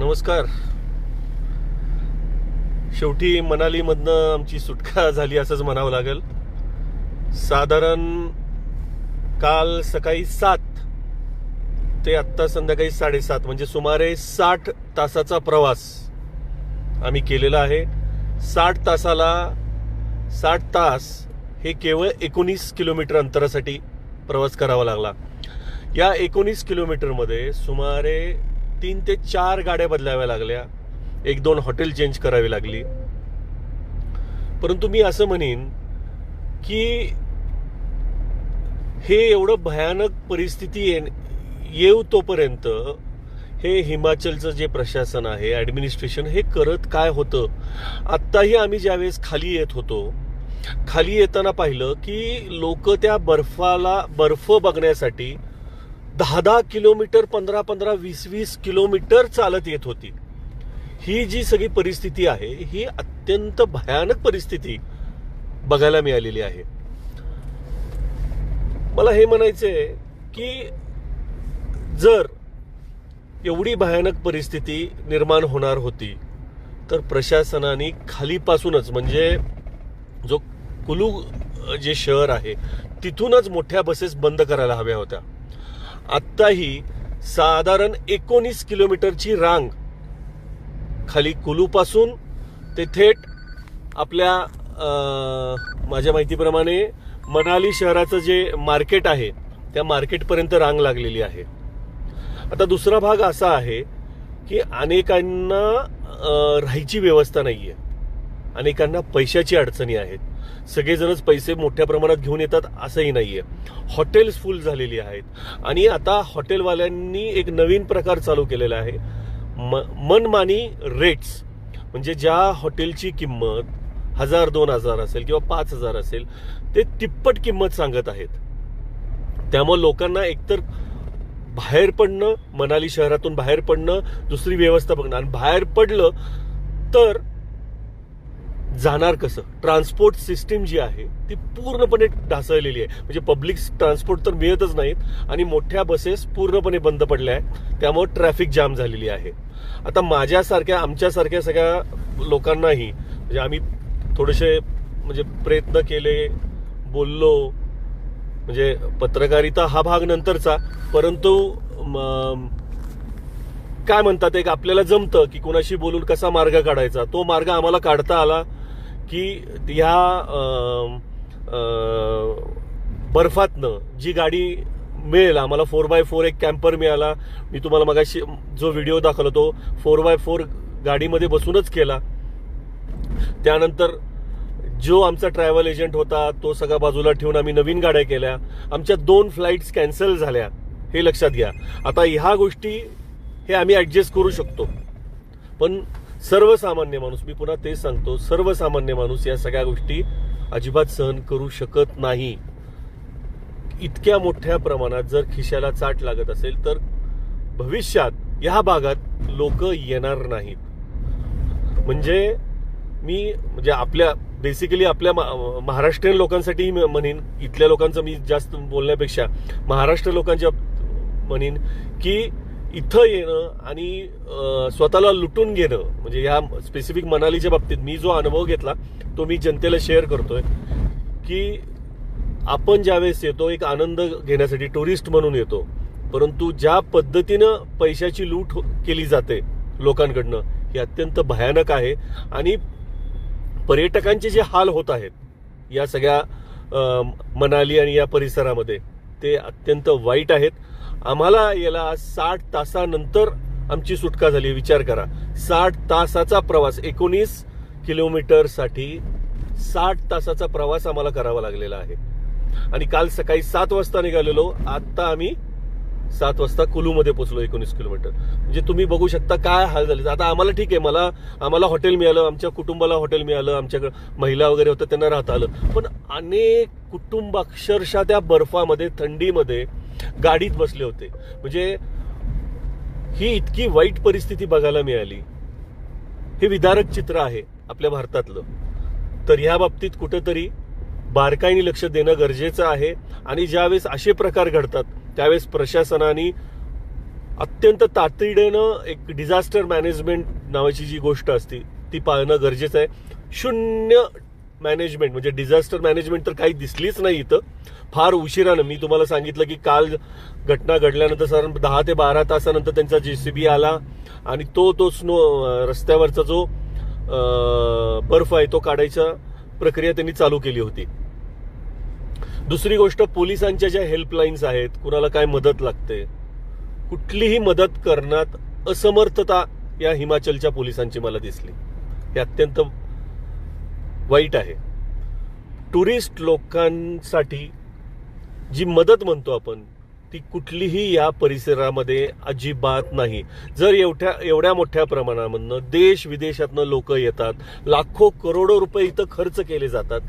नमस्कार. शेवटी मनालीमधनं आमची सुटका झाली असंच म्हणावं लागेल. साधारण काल सकाळी सात ते आत्ता संध्याकाळी साडेसात म्हणजे सुमारे साठ तासाचा प्रवास आम्ही केलेला आहे. साठ तासाला साठ तास हे केवळ एकोणीस किलोमीटर अंतरासाठी प्रवास करावा लागला. या एकोणीस किलोमीटरमध्ये सुमारे तीन ते चार गाड्या बदलाव्या लागल्या. एक दोन हॉटेल चेंज करावी लागली. परंतु मी असं म्हणेन की हे एवढं भयानक परिस्थिती येऊ तोपर्यंत हे हिमाचलचं जे प्रशासन आहे ॲडमिनिस्ट्रेशन हे करत काय होतं? आत्ताही आम्ही ज्यावेळेस खाली येत होतो खाली येताना पाहिलं की लोक त्या बर्फाला बर्फ बघण्यासाठी दहा दहा किलोमीटर पंधरा पंधरा वीस वीस किलोमीटर चालत येत होती. ही जी सगळी परिस्थिती आहे ही अत्यंत भयानक परिस्थिती बघायला मिळालेली आहे. मला हे म्हणायचंय की जर एवढी भयानक परिस्थिती निर्माण होणार होती तर प्रशासनाने खालीपासूनच म्हणजे जो कुलू जे शहर आहे तिथूनच मोठ्या बसेस बंद करायला हव्या होत्या. आत्ताही साधारण एकोणीस किलोमीटरची रांग खाली कुलूपासून ते थेट आपल्या माझ्या माहितीप्रमाणे मनाली शहराचं जे मार्केट आहे त्या मार्केटपर्यंत रांग लागलेली आहे. आता दुसरा भाग असा आहे की अनेकांना राहायची व्यवस्था नाही आहे अनेकांना पैशाची अडचणी आहेत. सगळेजणच पैसे मोठ्या प्रमाणात घेऊन येतात असंही नाही आहे हॉटेल्स फुल झालेली आहेत. आणि आता हॉटेलवाल्यांनी एक नवीन प्रकार चालू केलेला आहे. म- मनमानी रेट्स म्हणजे ज्या हॉटेलची किंमत हजार दोन हजार असेल किंवा पाच हजार असेल ते तिप्पट किंमत सांगत आहेत. त्यामुळे लोकांना एकतर बाहेर पडणं मनाली शहरातून बाहेर पडणं दुसरी व्यवस्था बघणं. आणि बाहेर पडलं तर जाणार कसं? ट्रान्सपोर्ट सिस्टीम जी आहे ती पूर्णपणे ढासळलेली आहे. म्हणजे पब्लिक ट्रान्सपोर्ट तर मिळतच नाहीत आणि मोठ्या बसेस पूर्णपणे बंद पडल्या आहेत. त्यामुळे ट्रॅफिक जाम झालेली आहे. आता माझ्यासारख्या आमच्यासारख्या सगळ्या लोकांनाही म्हणजे आम्ही थोडेसे म्हणजे प्रयत्न केले बोललो म्हणजे पत्रकारिता हा भाग नंतरचा परंतु काय म्हणतात एक आपल्याला जमतं की कोणाशी बोलून कसा मार्ग काढायचा? तो मार्ग आम्हाला काढता आला की ह्या बर्फातनं जी गाडी मिळेल आम्हाला फोर बाय फोर एक कॅम्पर मिळाला. मी तुम्हाला मगाशी जो व्हिडिओ दाखवला तो फोर बाय फोर गाडीमध्ये बसूनच केला. त्यानंतर जो आमचा ट्रॅव्हल एजंट होता तो सगळ्या बाजूला ठेवून आम्ही नवीन गाड्या केल्या. आमच्या दोन फ्लाईट्स कॅन्सल झाल्या हे लक्षात घ्या. आता ह्या गोष्टी हे आम्ही ॲडजस्ट करू शकतो. पण सर्वसामान्य माणूस मी पुन्हा तेच सांगतो सर्वसामान्य माणूस या सगळ्या गोष्टी अजिबात सहन करू शकत नाही. इतक्या मोठ्या प्रमाणात जर खिशाला चाट लागत असेल तर भविष्यात या भागात लोक येणार नाहीत. म्हणजे मी म्हणजे आपल्या बेसिकली आपल्या मा- महाराष्ट्रीयन लोकांसाठी म्हणेन इथल्या लोकांचं मी जास्त बोलण्यापेक्षा महाराष्ट्र लोकांच्या म्हणेन की इथं येणं आणि स्वतःला लुटून घेणं म्हणजे या स्पेसिफिक मनालीच्या बाबतीत मी जो अनुभव घेतला तो मी जनतेला शेअर करतोय की आपण ज्यावेळेस येतो एक आनंद घेण्यासाठी टुरिस्ट म्हणून येतो परंतु ज्या पद्धतीनं पैशाची लूट हो-, केली जाते लोकांकडनं ही अत्यंत भयानक आहे आणि पर्यटकांचे जे हाल होत आहेत या सगळ्या मनाली आणि या परिसरामध्ये ते अत्यंत वाईट आहेत. आम्हाला याला साठ तासानंतर आमची सुटका झाली. विचार करा. साठ तासाचा प्रवास एकोणीस किलोमीटरसाठी साठ तासाचा प्रवास आम्हाला करावा लागलेला आहे. आणि काल सकाळी सात वाजता निघालेलो. आत्ता आम्ही सात वाजता कुलूमध्ये पोचलो एकोणीस किलोमीटर. म्हणजे तुम्ही बघू शकता काय हाल झाले. आता आम्हाला ठीक आहे. मला आम्हाला हॉटेल मिळालं आमच्या कुटुंबाला हॉटेल मिळालं आमच्याकडे महिला वगैरे होत्या त्यांना राहता आलं. पण अनेक कुटुंब अक्षरशः त्या बर्फामध्ये थंडीमध्ये गाडीत बसले होते. म्हणजे ही इतकी वाईट परिस्थिती बघायला मिळाली. हे विदारक चित्र आहे आपल्या भारतातलं. तर ह्या बाबतीत कुठेतरी बारकाईने लक्ष देणं गरजेचं आहे आणि ज्यावेळेस असे प्रकार घडतात त्यावेळेस प्रशासनाने अत्यंत तातडीनं एक डिझास्टर मॅनेजमेंट नावाची जी गोष्ट असते ती पाळणं गरजेचं आहे. शून्य मॅनेजमेंट म्हणजे डिझास्टर मॅनेजमेंट तर काही दिसलीच नाही इथं. फार उशिरानं मी तुम्हाला सांगितलं की काल घटना घडल्यानंतर साधारण दहा ते बारा तासानंतर त्यांचा जे सी बी आला आणि तो तो स्नो रस्त्यावरचा जो बर्फ आहे तो काढायचा प्रक्रिया त्यांनी चालू केली होती. दुसरी गोष्ट पोलिसांच्या ज्या हेल्पलाईन्स आहेत कुणाला काय मदत लागते कुठलीही मदत करण्यात असमर्थता या हिमाचलच्या पोलिसांची मला दिसली. हे अत्यंत वाईट आहे. टुरिस्ट लोकांसाठी जी मदत म्हणतो आपण ती कुठलीही या परिसरामध्ये अजिबात नाही. जर एवढ्या एवढ्या मोठ्या प्रमाणामधनं देश विदेशातनं लोक येतात लाखो करोडो रुपये इथं खर्च केले जातात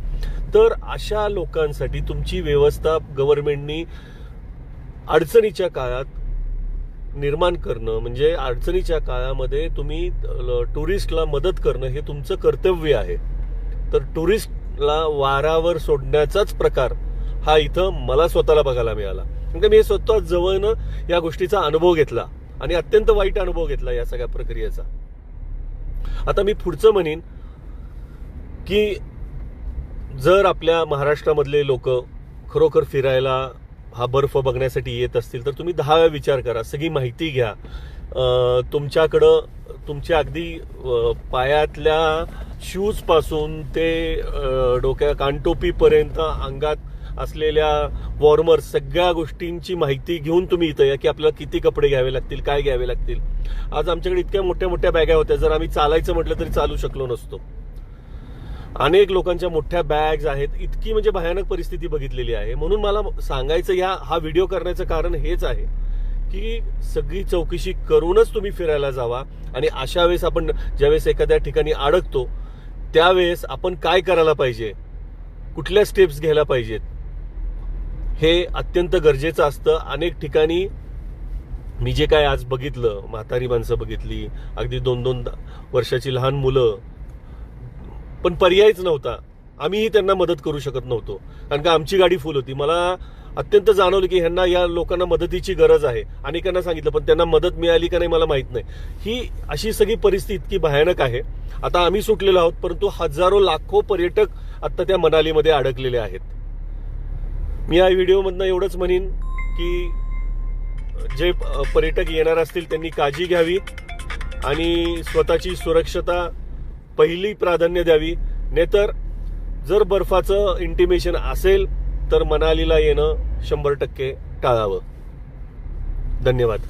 तर अशा लोकांसाठी तुमची व्यवस्था गव्हर्नमेंटनी अडचणीच्या काळात निर्माण करणं म्हणजे अडचणीच्या काळामध्ये तुम्ही टुरिस्टला मदत करणं हे तुमचं कर्तव्य आहे. तर टुरिस्टला वारावर सोडण्याचाच प्रकार हा इथं मला स्वतःला बघायला मिळाला. म्हणजे मी स्वतः जवळनं या गोष्टीचा अनुभव घेतला आणि अत्यंत वाईट अनुभव घेतला या सगळ्या प्रक्रियेचा. आता मी पुढचं म्हणेन की जर आपल्या महाराष्ट्रामधले लोक खरोखर फिरायला हा बर्फ बघण्यासाठी येत असतील तर तुम्ही दहा वेळा विचार करा सगळी माहिती घ्या. तुमच्याकडं तुमच्या अगदी पायातल्या शूजपासून ते डोक्या कानटोपीपर्यंत अंगात असलेल्या वॉर्मर सगळ्या गोष्टींची माहिती घेऊन तुम्ही इथं या की आपल्याला किती कपडे घ्यावे लागतील काय घ्यावे लागतील. आज आमच्याकडे इतक्या मोठ्या मोठ्या बॅगा होत्या जर आम्ही चालायचं म्हटलं तरी चालू शकलो नसतो. अनेक लोकांच्या मोठ्या बॅग्स आहेत इतकी म्हणजे भयानक परिस्थिती बघितलेली आहे. म्हणून मला सांगायचं या हा व्हिडिओ करण्याचं कारण हेच आहे की सगळी चौकशी करूनच तुम्ही फिरायला जावा आणि अशा वेळेस आपण ज्यावेळेस एखाद्या ठिकाणी अडकतो त्यावेळेस आपण काय करायला पाहिजे? कुठल्या स्टेप्स घ्यायला पाहिजेत? हे अत्यंत गरजेचं असतं. अनेक ठिकाणी मी जे काय आज बघितलं म्हातारी माणसं बघितली अगदी दोन दोन वर्षाची लहान मुलं पण पर्यायच नव्हता. आम्हीही त्यांना मदत करू शकत नव्हतो. कारण का आमची गाडी फुल होती. मला अत्यंत जाणवलं की ह्यांना या लोकांना मदतीची गरज आहे. अनेकांना सांगितलं पण त्यांना मदत मिळाली का नाही मला माहीत नाही. ही अशी सगळी परिस्थिती इतकी भयानक आहे. आता आम्ही सुटलेलो आहोत परंतु हजारो लाखो पर्यटक आत्ता त्या मनालीमध्ये अडकलेले आहेत. मी या व्हिडिओमधनं एवढंच म्हणेन की जे पर्यटक येणार असतील त्यांनी काळजी घ्यावी आणि स्वतःची सुरक्षता पहिली प्राधान्य द्यावी. नाहीतर जर बर्फाचं इंटिमेशन असेल तर मनालीला येणं शंभर टक्के टाळावं. धन्यवाद.